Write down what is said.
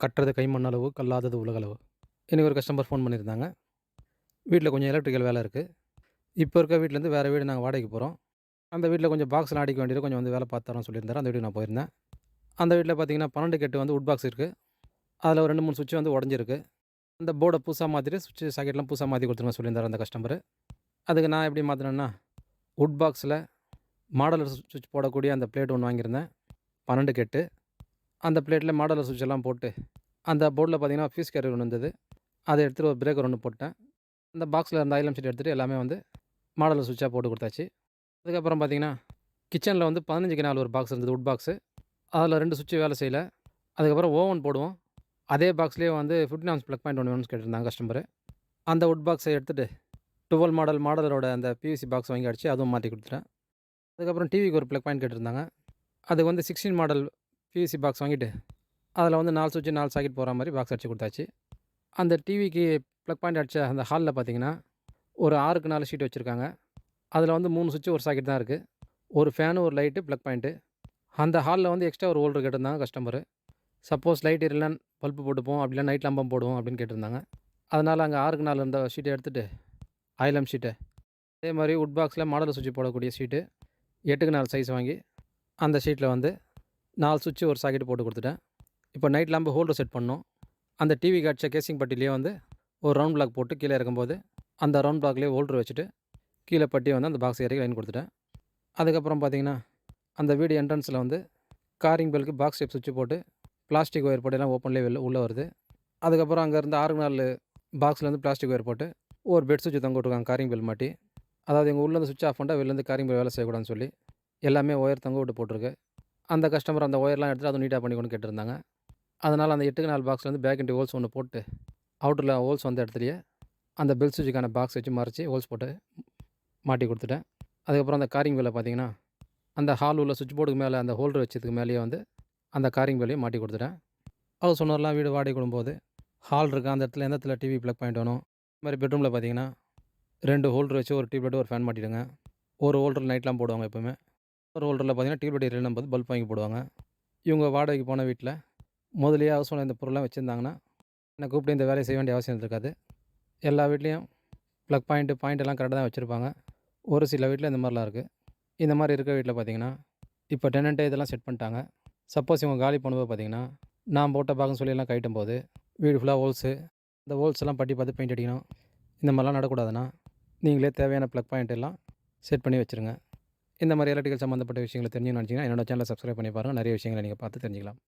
கட்டுறது கைமண்ணளவு கல்லாதது உலகளவு எனக்கு ஒரு கஸ்டமர் ஃபோன் பண்ணியிருந்தாங்க. வீட்டில் கொஞ்சம் எலக்ட்ரிக்கல் வேலை இருக்குது இப்போ இருக்க வீட்டிலேருந்து வேறு வீடு நாங்கள் வாடகைக்கு போகிறோம் அந்த வீட்டில் கொஞ்சம் பாக்ஸ்லாம் அடிக்க வேண்டியது கொஞ்சம் வந்து வேலை பார்த்து தரோம்னு சொல்லியிருந்தாரு. அந்த வீட்டுக்கு நான் போயிருந்தேன். அந்த வீட்டில் பார்த்தீங்கன்னா பன்னெண்டு கெட்டு வந்து உட் பாக்ஸ் இருக்குது அதில் ஒரு ரெண்டு மூணு சுவிட்ச் வந்து உடஞ்சிருக்கு. அந்த போர்டை புதுசாக மாற்றிட்டு சுவிட்ச் சாக்கெட்லாம் புதுசாக மாற்றி கொடுத்துருங்க சொல்லியிருந்தார் அந்த கஸ்டமர் அதுக்கு நான் எப்படி மாற்றினேன்னா உட் பாக்ஸில் மாடலர் சுவிட்ச் போடக்கூடிய அந்த பிளேட் ஒன்று வாங்கியிருந்தேன். பன்னெண்டு கெட்டு. அந்த பிளேட்டில் மாடலர் சுவிட்ச் எல்லாம் போட்டு அந்த போர்டில் பார்த்தீங்கன்னா ஃபீஸ் கேரியர் ஒன்று இருந்தது. அதை எடுத்துகிட்டு ஒரு பிரேக்கர் ஒன்று போட்டேன். அந்த பாக்ஸில் இருந்த ஐலம் சீட் எடுத்துகிட்டு எல்லாமே வந்து மாடலர் சுவிட்சாக போட்டு கொடுத்தாச்சு. அதுக்கப்புறம் பார்த்தீங்கன்னா கிச்சனில் வந்து பதினஞ்சுக்கு நாலு ஒரு பாக்ஸ் இருந்தது உட் பாக்ஸு அதில் ரெண்டு சுவிட்சு வேலை செய்யலை. அதுக்கப்புறம் ஓவன் போடுவோம். அதே பாக்ஸ்லேயே வந்து ஃபிஃப்டின் ஆம்ஸ் ப்ளக் பாயிண்ட் ஒன்று வேணும்னு கேட்டிருந்தாங்க கஸ்டமர் அந்த உட் பாக்ஸை எடுத்துகிட்டு டுவெல் மாடல் மாடலரோட அந்த பிவிசி பாக்ஸ் வாங்கி அடித்து அதுவும் மாட்டி கொடுத்துட்டேன். அதுக்கப்புறம் டிவிக்கு ஒரு ப்ளக் பாயிண்ட் கேட்டிருந்தாங்க. அதுக்கு வந்து சிக்ஸ்டீன் மாடல் பிவிசி பாக்ஸ் வாங்கிட்டு அதில் வந்து நாலு சுவிட்சு நாலு சாக்கெட் போகிற மாதிரி பாக்ஸ் அடிச்சு கொடுத்தாச்சு. அந்த டிவிக்கு ப்ளக் பாயிண்ட் அடித்த அந்த ஹாலில் பார்த்தீங்கன்னா ஒரு ஆறுக்கு நாலு ஷீட் வச்சுருக்காங்க. அதில் வந்து மூணு சுவிட்சு ஒரு சாக்கெட் தான் இருக்குது ஒரு ஃபேனு ஒரு லைட்டு ப்ளக் பாயிண்ட்டு அந்த ஹாலில் வந்து எக்ஸ்ட்ரா ஒரு ஹோல்டர் கேட்டிருந்தாங்க கஸ்டமரு சப்போஸ் லைட் இல்லைன்னா பல்பு போட்டுப்போம் அப்படிலாம் நைட் லம்பம் போடுவோம் அப்படின்னு கேட்டிருந்தாங்க. அதனால் அங்கே ஆறுக்கு நாலு இருந்த ஷீட்டை எடுத்துகிட்டு ஐலம் ஷீட்டை அதே மாதிரி உட் பாக்ஸில் மாடல் சுவிட்ச் போடக்கூடிய ஷீட்டு எட்டுக்கு நாலு சைஸ் வாங்கி அந்த ஷீட்டில் வந்து நாலு சுவிட்சு ஒரு சாக்கெட் போட்டு கொடுத்துட்டேன். இப்போ நைட் லேம்பு ஹோல்டர் செட் பண்ணோம். அந்த டிவி காட்சியை கேசிங் பட்டிலேயே வந்து ஒரு ரவுண்ட் பிளாக் போட்டு கீழே இறக்கும்போது அந்த ரவுண்ட் பிளாக்லேயே ஹோல்டர் வச்சுட்டு கீழே பட்டி வந்து அந்த பாக்ஸ் இறக்கி லைன் கொடுத்துட்டேன். அதுக்கப்புறம் பார்த்தீங்கன்னா அந்த வீடு என்ட்ரன்ஸில் வந்து காரிங் பெல்க்கு பாக்ஸ் ஷேப் சுவிட்ச் போட்டு பிளாஸ்டிக் ஒயர் போட்டு எல்லாம் ஓப்பன்லேயே வெளில உள்ளே வருது. அதுக்கப்புறம் அங்கேருந்து ஆறு நாலு பாக்ஸில் பிளாஸ்டிக் ஒயர் போட்டு ஒரு பெட் சுவிட்ச் தங்க விட்ருக்காங்க காரிங் பெல் மாட்டி. அதாவது எங்கள் உள்ளேருந்து சுவிட்ச் ஆஃப் பண்ணிட்டா வெளிலேருந்து காரிங் பெல் வேலை செய்யக்கூடாதுன்னு சொல்லி எல்லாமே ஒயர் தங்க விட்டு போட்டிருக்கு. அந்த கஸ்டமர் அந்த ஒயர்லாம் எடுத்துகிட்டு அதுவும் நீட்டாக பண்ணி கொண்டு கேட்டிருந்தாங்க. அதனால் அந்த எட்டுக்கு நாலு பாக்ஸில் வந்து பேக் இன்ட்டு ஹோல்ஸ் ஒன்று போட்டு அவுட்டரில் ஹோல்ஸ் வந்த இடத்துலையே அந்த பெல் சுவிட்சுக்கான பாக்ஸ் வச்சு மறைச்சி ஹோல்ஸ் போட்டு மாட்டி கொடுத்துட்டேன். அதுக்கப்புறம் அந்த காரிங் வேலை பார்த்தீங்கன்னா அந்த ஹால் உள்ள சுவிட்ச் போர்டுக்கு மேலே அந்த ஹோல்டர் வச்சதுக்கு மேலேயே வந்து அந்த காரிங் வேலையும் மாட்டி கொடுத்துட்டேன். ஹவுஸ் ஓனர்லாம் வீடு வாடகை கொடுக்கும்போது ஹால் இருக்குது அந்த இடத்துல எந்த இடத்துல டிவி ப்ளக் பாயிண்ட் வேணும்? இது மாதிரி பெட்ரூமில் பார்த்தீங்கன்னா ரெண்டு ஹோல்டர் வச்சு ஒரு டியூப்லைட் ஒரு ஃபேன் மாட்டிடுங்க. ஒரு ஹோல்டர் நைட்லாம் போடுவாங்க எப்போவுமே. ஒரு ஹோல்டரில் பார்த்தீங்கன்னா டியூப்லைட் இல்லைன்னு போது பல்ப் வாங்கி போடுவாங்க. இவங்க வாடகைக்கு போன வீட்டில் முதலியே அவசரம் இந்த பொருள்லாம் வச்சுருந்தாங்கன்னா என்னை கூப்பிட்டு இந்த வேலையை செய்ய வேண்டிய அவசியம் இருக்காது எல்லா வீட்லேயும் ப்ளக் பாயிண்ட்டு பாயிண்ட் எல்லாம் கரெக்டாக தான் வச்சுருப்பாங்க. ஒரு சில வீட்டில் இந்த மாதிரிலாம் இருக்குது இந்த மாதிரி இருக்க வீட்டில் பார்த்தீங்கன்னா இப்போ டெனண்ட்டே இதெல்லாம் செட் பண்ணிட்டாங்க. சப்போஸ் இவங்க காலி போனபோது பார்த்தீங்கன்னா நான் போட்ட பாகம் சொல்லியெல்லாம் கட்டும் போது வீடு ஃபுல்லாக ஹோல்ஸு இந்த ஹோல்ஸ் எல்லாம் பட்டி பார்த்து பெயிண்ட் அடிக்கணும். இந்த மாதிரிலாம் நடக்கூடாதுன்னா நீங்களே தேவையான ப்ளக் பாயிண்ட் எல்லாம் செட் பண்ணி வச்சுருங்க. இந்த மாதிரி எலக்ட்ரிக்கல் சம்மந்தப்பட்ட விஷயங்களை தெரிஞ்சுன்னு நினச்சிங்கன்னா என்னோட சேனலை சப்ஸ்கிரைப் பண்ணி பாருங்கள் நிறைய விஷயங்களை நீங்கள் பார்த்து தெரிஞ்சுக்கலாம்.